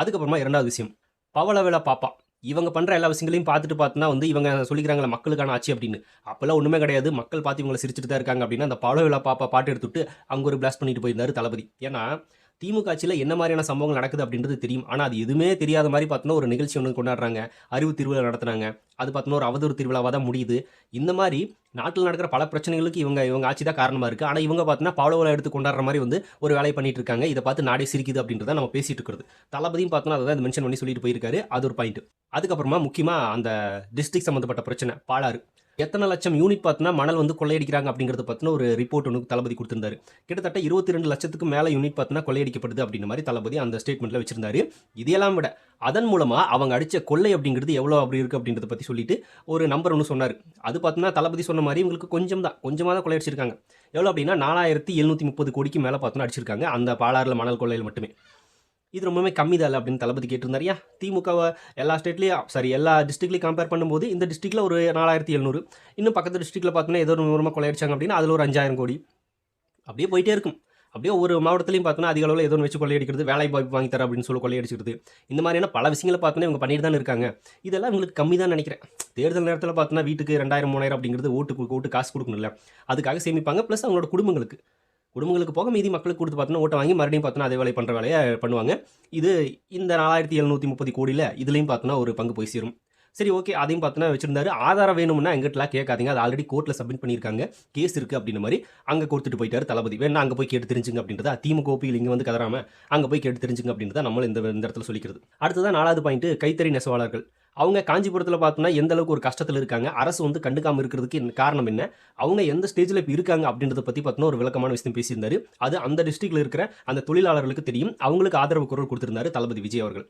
அதுக்கப்புறமா இரண்டாவது விஷயம். பவளவேல பாப்பா. இவங்க பண்ணுற எல்லா விஷயங்களையும் பார்த்துட்டு பார்த்தோன்னா வந்து இவங்க சொல்லிக்கிறாங்களே மக்களுக்கான ஆட்சி அப்படின்னு. அப்போல்லாம் ஒன்றுமே கிடையாது. மக்கள் பார்த்து இவங்களை சிரிச்சுட்டு தான் இருக்காங்க அப்படின்னா அந்த பவளவேல பாப்பா பாட்டு எடுத்துட்டு அங்கே ஒரு பிளாஸ்ட் பண்ணிட்டு போயிருந்தார் தளபதி. ஏன்னா திமுக ஆட்சியில் என்ன மாதிரியான சம்பவங்கள் நடக்குது அப்படின்றது தெரியும். ஆனால் அது எதுவுமே தெரியாத மாதிரி பார்த்தோன்னா ஒரு நிகழ்ச்சி ஒன்று கொண்டாடுறாங்க. அறிவு திருவிழா நடத்துனாங்க. அது பார்த்தோன்னா ஒரு அவதூறு திருவிழாவாக தான் முடியுது. இந்த மாதிரி நாட்டில் நடக்கிற பல பிரச்சனைகளுக்கு இவங்க இவங்க ஆட்சி தான் காரணமாக இருக்குது ஆனால் இவங்க பார்த்தோன்னா பவளவலை எடுத்து கொண்டாடுற மாதிரி வந்து ஒரு வேலையை பண்ணிட்டு இருக்காங்க. இதை பார்த்து நாடே சிரிக்குது அப்படின்றத நம்ம பேசிட்டு இருக்கிறது. தளபதியும் பார்த்தோன்னா அதை தான் மென்ஷன் பண்ணி சொல்லிட்டு போயிருக்காரு. அது ஒரு பாயிண்ட் அதுக்கப்புறமா முக்கியமாக அந்த டிஸ்ட்ரிக்ட் சம்மந்தப்பட்ட பிரச்சனை பாலாறு. எத்தனை லட்சம் யூனிட் பார்த்தோன்னா மணல் வந்து கொள்ளையடிக்கிறாங்க அப்படிங்கிறத பற்றின ஒரு ரிப்போர்ட் ஒன்று தளபதி கொடுத்திருந்தாரு. கிட்டத்தட்ட இருபத்தி ரெண்டு லட்சத்துக்கு மேலே யூனிட் பார்த்தோன்னா கொள்ளையடிக்கப்படுது அப்படின்ற மாதிரி தளபதி அந்த ஸ்டேட்மெண்ட்டில் வச்சிருந்தாரு. இதையெல்லாம் விட அதன் மூலமாக அவங்க அடித்த கொள்ளை அப்படிங்கிறது எவ்வளோ அப்படி இருக்குது அப்படின்றத பற்றி சொல்லிட்டு ஒரு நம்பர் ஒன்று சொன்னார். அது பார்த்தோன்னா தளபதி சொன்ன மாதிரி இவங்களுக்கு கொஞ்சம் தான் கொஞ்சமாக தான் கொள்ளையடிச்சிருக்காங்க. எவ்வளோ அப்படின்னா நாலாயிரத்தி எழுநூற்றி முப்பது கோடிக்கு மேலே பார்த்தோன்னா அடிச்சிருக்காங்க அந்த பாலாறுல மணல் கொள்ளையில் மட்டுமே. இது ரொம்பவே கம்மி தான் அப்படின்னு தளபதி கேட்டிருந்தாரியா திமுகவை எல்லா ஸ்டேட்லேயும் சாரி எல்லா டிஸ்ட்ரிக்ட்லையும் கம்பேர் பண்ணும்போது இந்த டிஸ்ட்ரிக்ட்டில் ஒரு நாலாயிரத்தி எழுநூறு. இன்னும் பக்கத்து டிஸ்ட்ரிக்ட்டில் பார்த்தோன்னா ஏதோ ஒரு மூலமாக கொள்ளையடிச்சாங்க அப்படின்னா அதில் ஒரு அஞ்சாயிரம் கோடி. அப்படியே போயிட்டே இருக்கும். அப்படியே ஒவ்வொரு மாவட்டத்திலையும் பார்த்தோன்னா அதிக அளவில் ஏதோ ஒன்று வச்சு கொள்ளையடிக்கிறது வேலை வாய்ப்பு வாங்கி தர அப்படின்னு சொல்லி கொள்ளையடிச்சிருது. இந்த மாதிரியான பல விஷயங்களை பார்த்தோன்னா இவங்க பண்ணிட்டு தான் இருக்காங்க. இதெல்லாம் இவங்களுக்கு கம்மி தான் நினைக்கிறேன். தேர்தல் நேரத்தில் பார்த்தோன்னா வீட்டுக்கு ரெண்டாயிரம் மூணாயிரம் அப்படிங்கிறது ஓட்டு ஓட்டு காசு கொடுக்கணும்ல. அதுக்காக சேமிப்பாங்க ப்ளஸ் அவங்களோட குடும்பங்களுக்கு. குடும்பங்களுக்கு போக மீதி மக்களுக்கு கொடுத்து பார்த்தோன்னா ஓட்டை வாங்கி மறுபடியும் பார்த்தோன்னா அதே வேலை பண்ணுற வேலையை பண்ணுவாங்க. இது இந்த நாலாயிரத்தி எழுநூற்றி முப்பது கோடியில் இதுலேயும் பார்த்தோன்னா ஒரு பங்கு போய் சேரும். சரி ஓகே அதையும் பார்த்தோன்னா வச்சிருந்தாரு. ஆதாரம் வேணும்னா எங்கிட்டலாம் கேட்காதீங்க. அது ஆல்ரெடி கோர்ட்டில் சப்மிட் பண்ணியிருக்காங்க. கேஸ் இருக்குது அப்படின்ற மாதிரி அங்கே கொடுத்துட்டு போயிட்டார் தளபதி. வேணா அங்கே போய் கேட்டு தெரிஞ்சுங்க அப்படின்றத திமுக கோப்பியில் இங்கே வந்து கதறாமல் அங்கே போய் கேட்டு தெரிஞ்சுங்க அப்படின்றத நம்மள இந்த இந்த இடத்துல சொல்லிக்கிறது. அடுத்ததான் நாலாவது பாயிண்ட் கைத்தறி நெசவாளர்கள். அவங்க காஞ்சிபுரத்தில் பார்த்தோம்னா எந்த அளவுக்கு ஒரு கஷ்டத்தில் இருக்காங்க? அரசு வந்து கண்டுக்காம இருக்கிறதுக்கு காரணம் என்ன? அவங்க எந்த ஸ்டேஜில் இப்போ இருக்காங்க அப்படின்றத பற்றி பார்த்தோன்னா ஒரு விளக்கமான விஷயம் பேசியிருந்தாரு. அது அந்த டிஸ்ட்ரிக்டில் இருக்கிற அந்த தொழிலாளர்களுக்கு தெரியும். அவங்களுக்கு ஆதரவு குரல் கொடுத்திருந்தாரு தளபதி விஜய் அவர்கள்.